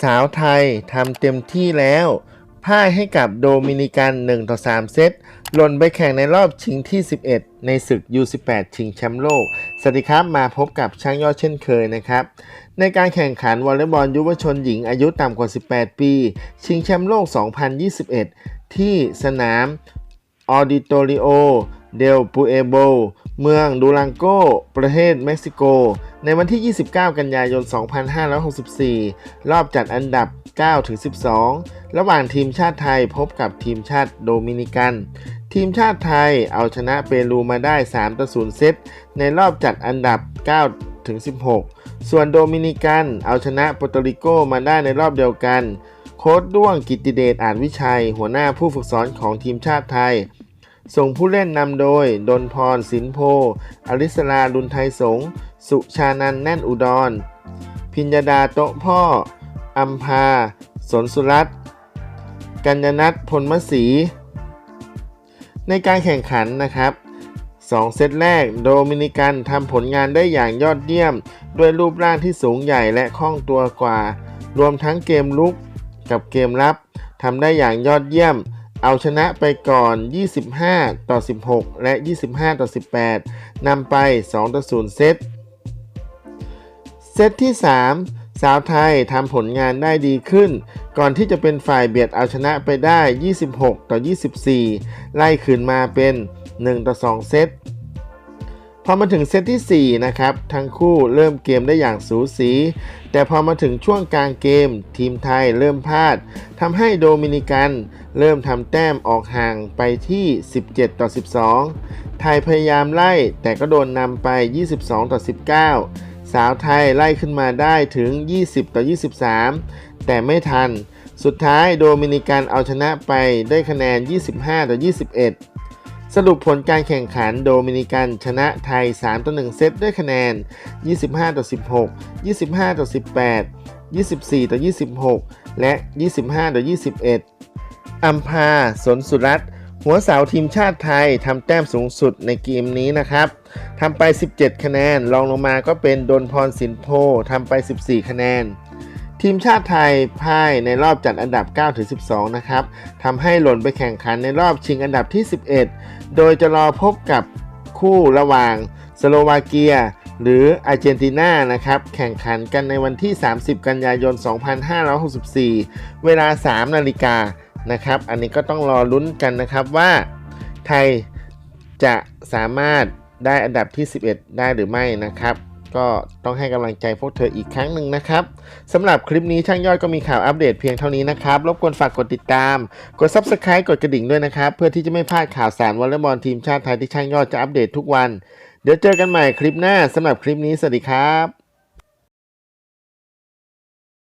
สาวไทยทำเต็มที่แล้วพ่ายให้กับโดมินิกัน 1 ต่อ 3 เซตหล่นไปแข่งในรอบชิงที่ 11 ในศึก U18 ชิงแชมป์โลก สวัสดีครับมาพบกับช่างยอดเช่นเคยนะครับ ในการแข่งขันวอลเลย์บอลยุวชนหญิงอายุต่ำกว่า 18 ปี ชิงแชมป์โลก 2021 ที่สนามออดิโตริโอ เดลปูเอโบ เมืองดูรังโก ประเทศเม็กซิโก ในวันที่ 29 กันยายน 2564 รอบจัดอันดับ 9-12 ระหว่างทีมชาติไทยพบกับทีมชาติโดมินิกัน ทีมชาติไทยเอาชนะเปรูมาได้3ต่อ0เซต ในรอบจัดอันดับ 9-16 ส่วนโดมินิกัน เอาชนะโปรโตริโกมาได้ในรอบเดียวกัน โค้ดด้วงกิตติเดชอาจวิชัย หัวหน้าผู้ฝึกสอนของทีมชาติไทย ส่งผู้เล่นนำโดย ดนพรสินโพ อริสลาลุนไทยสง สุชานันท์แน่นอุดร พิญญาดาโตะพ่อ อัมพา สนสุรัตน์กัญญนัทพลมศรี ในการแข่งขันนะครับ2เซตแรกโดมินิกันทำผลงานได้อย่างยอดเยี่ยม ด้วยรูปร่างที่สูงใหญ่และคล่องตัวกว่า รวมทั้งเกมลุกกับเกมรับทำได้อย่างยอดเยี่ยม เอาชนะไปก่อน 25 ต่อ 16 และ 25 ต่อ 18 นำไป 2 ต่อ 0 เซต เซตที่ 3 สาวไทยทำผลงานได้ดีขึ้น ก่อนที่จะเป็นฝ่ายเบียดเอาชนะไปได้ 26 ต่อ 24 ไล่ขึ้นมาเป็น 1 ต่อ 2 เซต พอมาถึงเซตที่ 4 นะครับ ทั้งคู่เริ่มเกมได้อย่างสูสี แต่พอมาถึงช่วงกลางเกม ทีมไทยเริ่มพลาดทำให้โดมินิกัน เริ่มทำแต้มออกห่างไปที่ 17 ต่อ 12 ไทยพยายามไล่แต่ก็โดนนำไป 22 ต่อ 19 สาวไทยไล่ขึ้นมาได้ถึง 20 ต่อ 23 แต่ไม่ทัน สุดท้ายโดมินิกันเอาชนะไปได้คะแนน 25 ต่อ 21 สรุปผลการแข่งขันโดมินิกันชนะไทย 3 ต่อ 1 เซตด้วยคะแนน 25 ต่อ 16 25 ต่อ 18 24 ต่อ 26 และ 25 ต่อ 21 อัมพา สนสุรัตน์หัวเสาทีมชาติไทยทำแต้มสูงสุดในเกมนี้นะครับทำไป 17 คะแนนรองลงมาก็เป็นดนพรสินโพทำไป 14 คะแนน ทีมชาติไทยพ่ายในรอบจัดอันดับ 9-12 นะครับทำให้หล่นไปแข่งขันในรอบชิงอันดับที่ 11 โดยจะรอพบกับคู่ระหว่างสโลวาเกีย หรืออาร์เจนตินานะครับ แข่งขันกันในวันที่ 30 กันยายน 2564 เวลา 3 นาฬิกานะครับ อันนี้ก็ต้องรอลุ้นกันนะครับว่าไทยจะสามารถได้อันดับที่ 11 ได้หรือไม่นะครับ ก็ต้องให้กำลังใจพวกเธออีกครั้งหนึ่งนะครับสำหรับคลิปนี้ช่างยอดก็มีข่าวอัปเดตเพียงเท่านี้นะครับรบกวนฝากกดติดตาม กด Subscribe กดกระดิ่งด้วยนะครับ เพื่อที่จะไม่พลาดข่าวสารวอลเลย์บอลทีมชาติไทยที่ช่างยอดจะอัปเดตทุกวัน เดี๋ยวเจอกันใหม่คลิปหน้าสำหรับคลิปนี้สวัสดีครับ